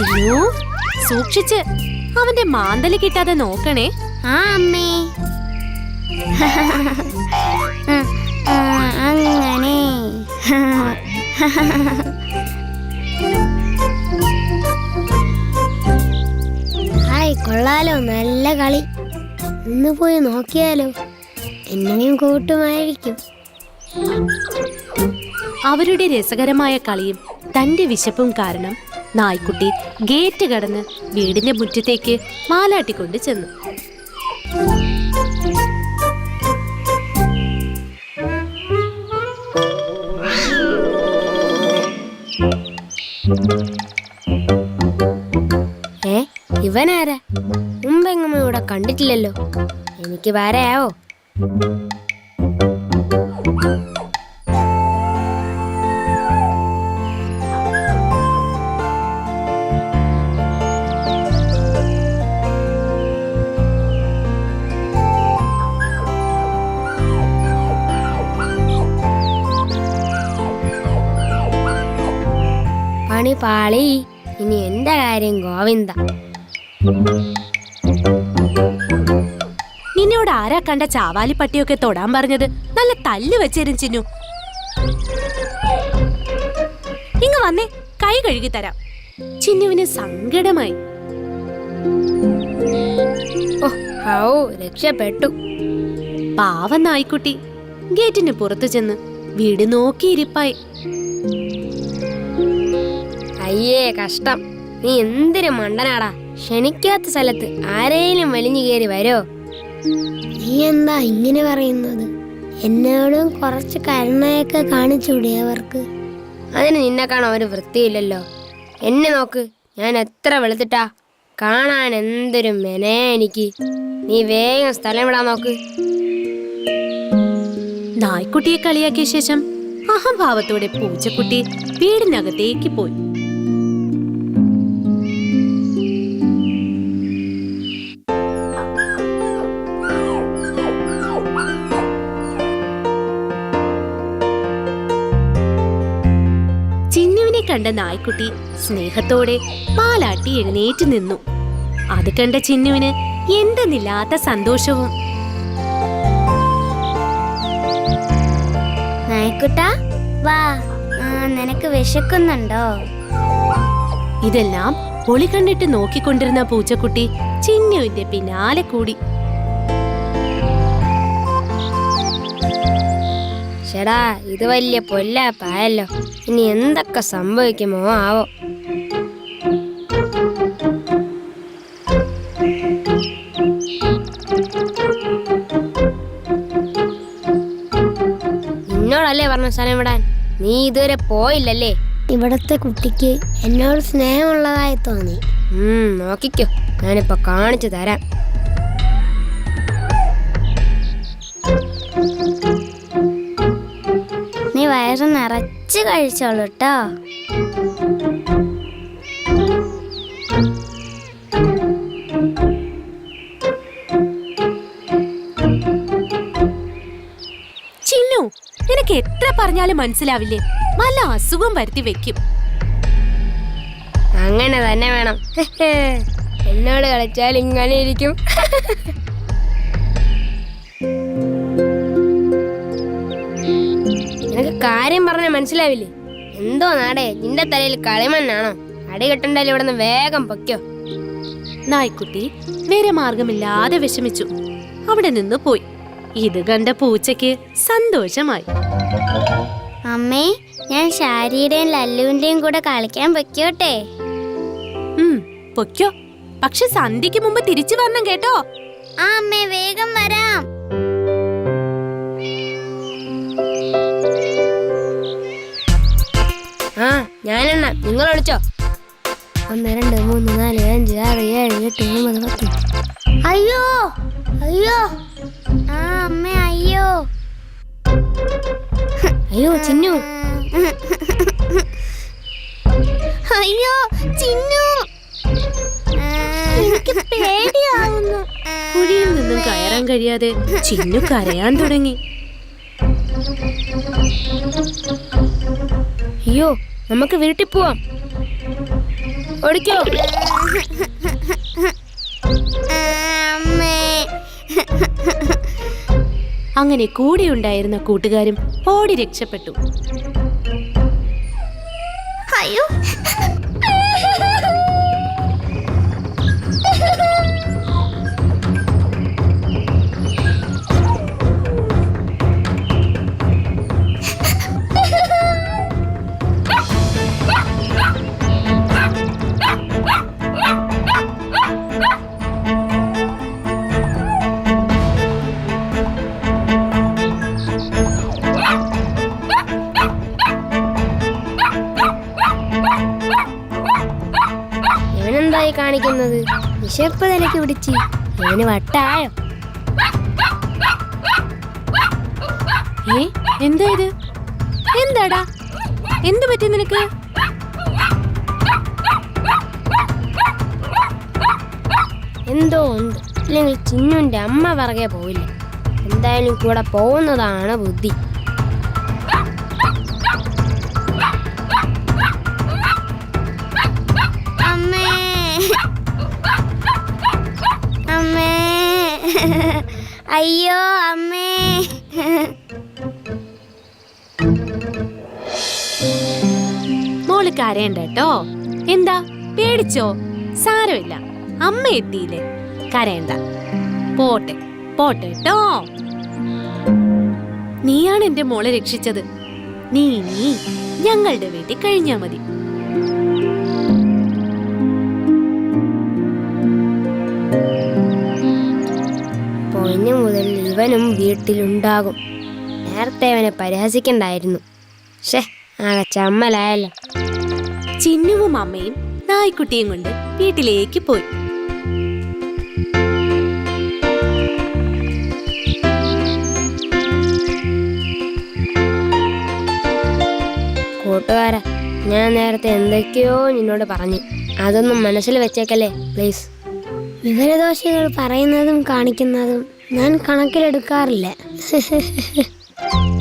ചിന്നു സൂക്ഷിച്ച്. അവന്റെ മാന്തൽ കിട്ടാതെ നോക്കണേ. ആ അമ്മേ. അങ്ങനെ. ഹായ് കൊള്ളാലോ നല്ല കളി. ഇന്ന് പോയി നോക്കിയാലോ. എന്നെയും കൂട്ടുമായിരിക്കും. അവരുടെ രസകരമായ കളിയും തന്റെ വിശപ്പും കാരണം നായ്ക്കുട്ടി ഗേറ്റ് കടന്ന് വീടിന്റെ മുറ്റത്തേക്ക് മാലാട്ടിക്കൊണ്ട് ചെന്നു. ഏ ഇവനാരാ? മുമ്പെങ്ങും ഇവിടെ കണ്ടിട്ടില്ലല്ലോ. എനിക്ക് വരയാവോ പണി പാളി. ഇനി എന്റെ കാര്യം ഗോവിന്ദ. നിന്നോട് ആരാ കണ്ട ചാവാലി പട്ടിയൊക്കെ തൊടാൻ പറഞ്ഞത്? നല്ല തല്ല് വെച്ചേരും ചിന്നു. ഇങ്ങ വന്നേ കൈ കഴുകി തരാം. ചിന്നുവിന് സങ്കടമായി. ഓ രക്ഷപ്പെട്ടു. പാവ നായ്ക്കുട്ടി. ഗേറ്റിന് പുറത്തു ചെന്ന് വീട് നോക്കിയിരിപ്പായി. അയ്യേ കഷ്ടം. നീ എന്തൊരു മണ്ടനാടാ. ക്ഷണിക്കാത്ത സ്ഥലത്ത് ആരേലും വലിഞ്ഞു കയറി വരോ നീ എന്താ ഇങ്ങനെ പറയുന്നത്? എന്നോടും കുറച്ച് കരുണയൊക്കെ കാണിച്ചൂടെ അവർക്ക്. അതിന് നിന്നെ കാണാൻ ഒരു വൃത്തിയില്ലല്ലോ. എന്നെ നോക്ക് ഞാൻ എത്ര വെളുത്തിട്ടാ. കാണാൻ എന്തൊരു മെനേ എനിക്ക്. നീ വേഗം സ്ഥലം വിടാൻ നോക്ക്. നായ്ക്കുട്ടിയെ കളിയാക്കിയ ശേഷം അഹംഭാവത്തോടെ പൂച്ചക്കുട്ടി വീടിനകത്തേക്ക് പോയി. കണ്ട നായ്ക്കുട്ടി സ്നേഹത്തോടെ പാലാട്ടി എഴുന്നേറ്റ് നിന്നു. അത് കണ്ട ചിന്നുവിന് എന്തെന്നില്ലാത്ത സന്തോഷവും. നായ്ക്കുട്ടാ വാ. നിനക്ക് വിശക്കുന്നുണ്ടോ? ഇതെല്ലാം ഒളി കണ്ടിട്ട് നോക്കിക്കൊണ്ടിരുന്ന പൂച്ചക്കുട്ടി ചിന്നുവിന്റെ പിന്നാലെ കൂടി. ചേടാ ഇത് വലിയ പൊല്ലാപ്പായല്ലോ ഇനി എന്തൊക്കെ സംഭവിക്കുമോ ആവോ? നിന്നോടല്ലേ പറഞ്ഞ സ്ഥലം വിടാൻ? നീ ഇതുവരെ പോയില്ലല്ലേ? ഇവിടത്തെ കുട്ടിക്ക് എന്നോട് സ്നേഹമുള്ളതായി തോന്നി. നോക്കിക്കോ. ഞാനിപ്പോ കാണിച്ചു തരാം. വയറ് നിറച്ച് കഴിച്ചോളൂ കേട്ടോ ചിന്നു നിനക്ക് എത്ര പറഞ്ഞാലും മനസ്സിലാവില്ലേ? നല്ല അസുഖം വരുത്തി വെക്കും. അങ്ങനെ തന്നെ വേണം. എന്നോട് കളിച്ചാൽ ഇങ്ങനെ ഇരിക്കും. കാര്യം പറഞ്ഞ മനസ്സിലാവില്ലേ? എന്തോ നാടേ നിന്റെ തലയിൽ കളിമണ്ണാണോ? അടി കെട്ടണ്ടല്ലോ ഇവിടെ നിന്ന് വേഗം പൊക്കോ നായ്ക്കുട്ടി വേറെ മാർഗമില്ലാതെ വിഷമിച്ചു. അവിടെ നിന്ന് പോയി. ഇത് കണ്ട പൂച്ചയ്ക്ക് സന്തോഷമായി. അമ്മേ ഞാൻ ഷാരിയുടെയും ലല്ലുവിന്റെയും കൂടെ കളിക്കാൻ പൊക്കോട്ടെ ഉം പൊയ്ക്കോ. പക്ഷെ സന്ധ്യക്ക് മുമ്പ് തിരിച്ചു വരണം കേട്ടോ. ആ അമ്മേ വേഗം വരാം. നിങ്ങൾ വിളിച്ചോ ഒന്ന് രണ്ട് മൂന്ന് നാല് അഞ്ച് ആറ് ഏഴ് എട്ട് ഒമ്പത് പത്ത് അയ്യോ അയ്യോ. ആ അമ്മ അയ്യോ. അയ്യോ ചിന്നു. അയ്യോ ചിന്നു. പേടിയാവുന്നു. കുഴിയിൽ നിന്നും കയറാൻ കഴിയാതെ ചിന്നു കരയാൻ തുടങ്ങി. അയ്യോ നമുക്ക് വീട്ടിൽ പോവാം. ഓടിക്കോ. അമ്മേ അങ്ങനെ കൂടെയുണ്ടായിരുന്ന കൂട്ടുകാരും ഓടി രക്ഷപ്പെട്ടു. അയ്യോ. ഇവനെന്തായി കാണിക്കുന്നത്? വിശപ്പ് നിലയ്ക്ക് പിടിച്ച്. ഞാൻ വട്ടായോ? ഏ? എന്താ ഇത്? എന്താടാ? എന്ത് പറ്റി നിനക്ക്? എന്തോ ഉണ്ട്. ഇല്ലെങ്കിൽ ചിന്നുന്റെ അമ്മ പറകെ പോയില്ല? എന്തായാലും കൂടെ പോകുന്നതാണ് ബുദ്ധി. അയ്യോ അമ്മേ. മോൾ കരയണ്ട എന്താ? പേടിച്ചോ? സാരമില്ല. അമ്മ എത്തിയില്ലേ? കരയണ്ട. പോട്ടെ പോട്ടെ കേട്ടോ. നീയാണ് എന്റെ മോളെ രക്ഷിച്ചത്. നീ നീ ഞങ്ങളുടെ വീട്ടിൽ കഴിഞ്ഞാ മതി. ഇവനും വീട്ടിലുണ്ടാകും. നേരത്തെ അവനെ പരിഹസിക്കണ്ടായിരുന്നു. ഷേ ആകെ ചമ്മലായല്ലോ. ചിന്നുവും അമ്മയും നായ്ക്കുട്ടിയും കൊണ്ട് വീട്ടിലേക്ക് പോയി. കൂട്ടുകാരാ ഞാൻ നേരത്തെ എന്തൊക്കെയോ നിന്നോട് പറഞ്ഞു. അതൊന്നും മനസ്സിൽ വെച്ചേക്കല്ലേ പ്ലീസ്. വിവരദോഷികൾ പറയുന്നതും കാണിക്കുന്നതും ഞാൻ കണക്കിലെടുക്കാറില്ല.